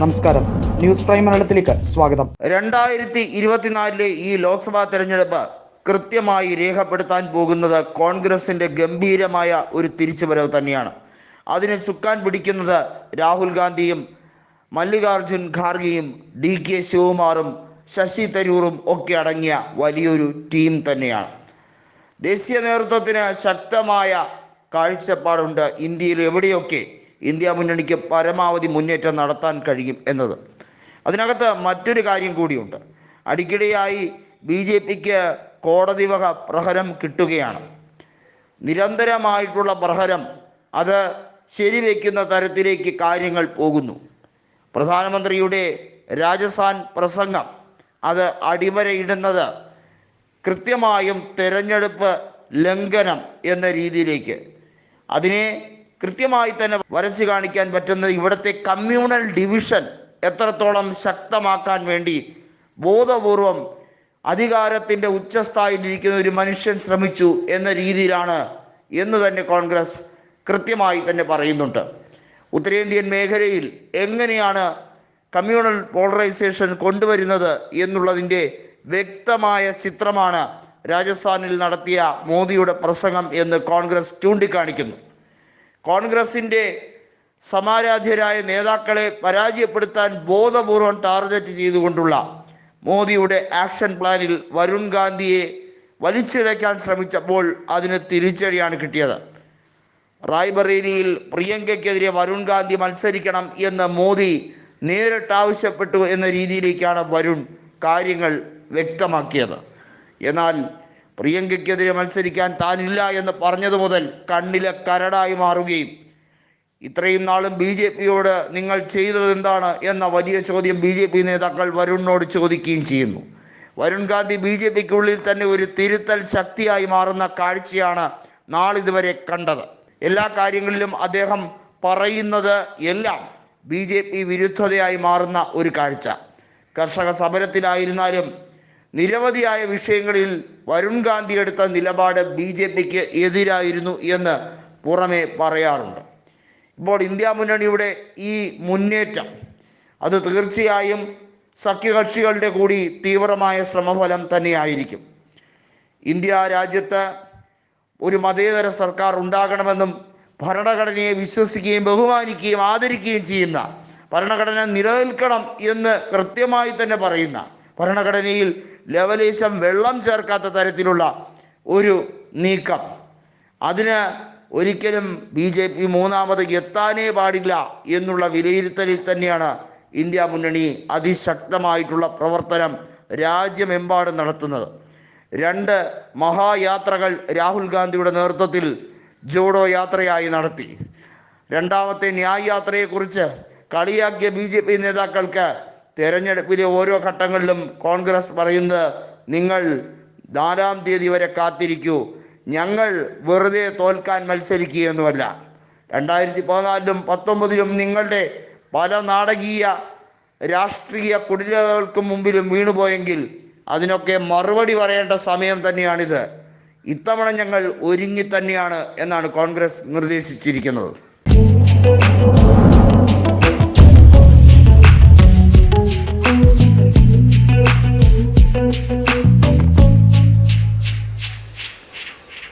നമസ്കാരം. News prime മലയാളത്തിലേക്ക് സ്വാഗതം. രണ്ടായിരത്തി ഇരുപത്തിനാലിലെ ഈ ലോക്സഭാ തെരഞ്ഞെടുപ്പ് കൃത്യമായി രേഖപ്പെടുത്താൻ പോകുന്നത് കോൺഗ്രസിന്റെ ഗംഭീരമായ ഒരു തിരിച്ചുവരവ് തന്നെയാണ്. അതിനെ ചുക്കാൻ പിടിക്കുന്നത് രാഹുൽ ഗാന്ധിയും മല്ലികാർജുൻ ഖാർഗെയും ഡി കെ ശിവകുമാറും ശശി തരൂറും ഒക്കെ അടങ്ങിയ വലിയൊരു ടീം തന്നെയാണ്. ദേശീയ നേതൃത്വത്തിന് ശക്തമായ കാഴ്ചപ്പാടുണ്ട് ഇന്ത്യയിൽ എവിടെയൊക്കെ ഇന്ത്യ മുന്നണിക്ക് പരമാവധി മുന്നേറ്റം നടത്താൻ കഴിയും എന്നത്. അതിനകത്ത് മറ്റൊരു കാര്യം കൂടിയുണ്ട്. അടിക്കടിയായി ബി ജെ പിക്ക് കോടതി വക പ്രഹരം കിട്ടുകയാണ്. നിരന്തരമായിട്ടുള്ള പ്രഹരം അത് ശരിവെക്കുന്ന തരത്തിലേക്ക് കാര്യങ്ങൾ പോകുന്നു. പ്രധാനമന്ത്രിയുടെ രാജസ്ഥാൻ പ്രസംഗം അത് അടിവരയിടുന്നത് കൃത്യമായും തെരഞ്ഞെടുപ്പ് ലംഘനം എന്ന രീതിയിലേക്ക്. അതിനെ കൃത്യമായി തന്നെ വരച്ചു കാണിക്കാൻ പറ്റുന്നത് ഇവിടുത്തെ കമ്മ്യൂണൽ ഡിവിഷൻ എത്രത്തോളം ശക്തമാക്കാൻ വേണ്ടി ബോധപൂർവം അധികാരത്തിന്റെ ഉച്ചസ്ഥായിലിരിക്കുന്ന ഒരു മനുഷ്യൻ ശ്രമിച്ചു എന്ന രീതിയിലാണ് എന്ന് തന്നെ കോൺഗ്രസ് കൃത്യമായി തന്നെ പറയുന്നുണ്ട്. ഉത്തരേന്ത്യൻ മേഖലയിൽ എങ്ങനെയാണ് കമ്മ്യൂണൽ പോളറൈസേഷൻ കൊണ്ടുവരുന്നത് എന്നുള്ളതിന്റെ വ്യക്തമായ ചിത്രമാണ് രാജസ്ഥാനിൽ നടത്തിയ മോദിയുടെ പ്രസംഗം എന്ന് കോൺഗ്രസ് ചൂണ്ടിക്കാണിക്കുന്നു. കോൺഗ്രസിന്റെ സമാരാധ്യരായ നേതാക്കളെ പരാജയപ്പെടുത്താൻ ബോധപൂർവം ടാർഗറ്റ് ചെയ്തുകൊണ്ടുള്ള മോദിയുടെ ആക്ഷൻ പ്ലാനിൽ വരുൺ ഗാന്ധിയെ വലിച്ചിഴയ്ക്കാൻ ശ്രമിച്ചപ്പോൾ അതിന് തിരിച്ചടിയാണ് കിട്ടിയത്. റായ്ബറേലിയിൽ പ്രിയങ്കയ്ക്കെതിരെ വരുൺ ഗാന്ധി മത്സരിക്കണം എന്ന് മോദി നേരിട്ട് ആവശ്യപ്പെട്ടു എന്ന രീതിയിലേക്കാണ് വരുൺ കാര്യങ്ങൾ വ്യക്തമാക്കിയത്. എന്നാൽ പ്രിയങ്കയ്ക്കെതിരെ മത്സരിക്കാൻ താനില്ല എന്ന് പറഞ്ഞതു മുതൽ കണ്ണിലെ കരടായി മാറുകയും ഇത്രയും നാളും ബി ജെ പിയോട് നിങ്ങൾ ചെയ്തത് എന്താണ് എന്ന വലിയ ചോദ്യം ബി ജെ പി നേതാക്കൾ വരുണിനോട് ചോദിക്കുകയും ചെയ്യുന്നു. വരുൺ ഗാന്ധി ബി ജെ പിക്കുള്ളിൽ തന്നെ ഒരു തിരുത്തൽ ശക്തിയായി മാറുന്ന കാഴ്ചയാണ് നാളിതുവരെ കണ്ടത്. എല്ലാ കാര്യങ്ങളിലും അദ്ദേഹം പറയുന്നത് എല്ലാം ബി ജെ പി വിരുദ്ധതയായി മാറുന്ന ഒരു കാഴ്ച. കർഷക സമരത്തിലായിരുന്നാലും നിരവധിയായ വിഷയങ്ങളിൽ വരുൺ ഗാന്ധി എടുത്ത നിലപാട് ബി ജെ പിക്ക് എതിരായിരുന്നു എന്ന് പുറമെ പറയാറുണ്ട്. ഇപ്പോൾ ഇന്ത്യ മുന്നണിയുടെ ഈ മുന്നേറ്റം അത് തീർച്ചയായും സഖ്യകക്ഷികളുടെ കൂടി തീവ്രമായ ശ്രമഫലം തന്നെയായിരിക്കും. ഇന്ത്യ രാജ്യത്ത് ഒരു മതേതര സർക്കാർ ഉണ്ടാകണമെന്നും ഭരണഘടനയെ വിശ്വസിക്കുകയും ബഹുമാനിക്കുകയും ആദരിക്കുകയും ചെയ്യുന്ന ഭരണഘടന നിലനിൽക്കണം എന്ന് കൃത്യമായി തന്നെ പറയുന്ന ഭരണഘടനയിൽ ലവലേശം വെള്ളം ചേർക്കാത്ത തരത്തിലുള്ള ഒരു നീക്കം. അതിന് ഒരിക്കലും ബി ജെ പി മൂന്നാമത് എത്താനേ പാടില്ല എന്നുള്ള വിലയിരുത്തലിൽ തന്നെയാണ് ഇന്ത്യ മുന്നണി അതിശക്തമായിട്ടുള്ള പ്രവർത്തനം രാജ്യമെമ്പാടും നടത്തുന്നത്. രണ്ട് മഹായാത്രകൾ രാഹുൽ ഗാന്ധിയുടെ നേതൃത്വത്തിൽ ജോഡോ യാത്രയായി നടത്തി. രണ്ടാമത്തെ ന്യായ് യാത്രയെക്കുറിച്ച് കളിയാക്കിയ ബി ജെ പി നേതാക്കൾക്ക് തെരഞ്ഞെടുപ്പിലെ ഓരോ ഘട്ടങ്ങളിലും കോൺഗ്രസ് പറയുന്നത് നിങ്ങൾ നാലാം തീയതി വരെ കാത്തിരിക്കൂ. ഞങ്ങൾ വെറുതെ തോൽക്കാൻ മത്സരിക്കുകയൊന്നുമല്ല. രണ്ടായിരത്തി പതിനാലിലും പത്തൊമ്പതിലും നിങ്ങളുടെ പല നാടകീയ രാഷ്ട്രീയ കുടിലകൾക്ക് മുമ്പിലും വീണുപോയെങ്കിൽ അതിനൊക്കെ മറുപടി പറയേണ്ട സമയം തന്നെയാണിത്. ഇത്തവണ ഞങ്ങൾ ഒരുങ്ങി തന്നെയാണ് എന്നാണ് കോൺഗ്രസ് നിർദ്ദേശിച്ചിരിക്കുന്നത്.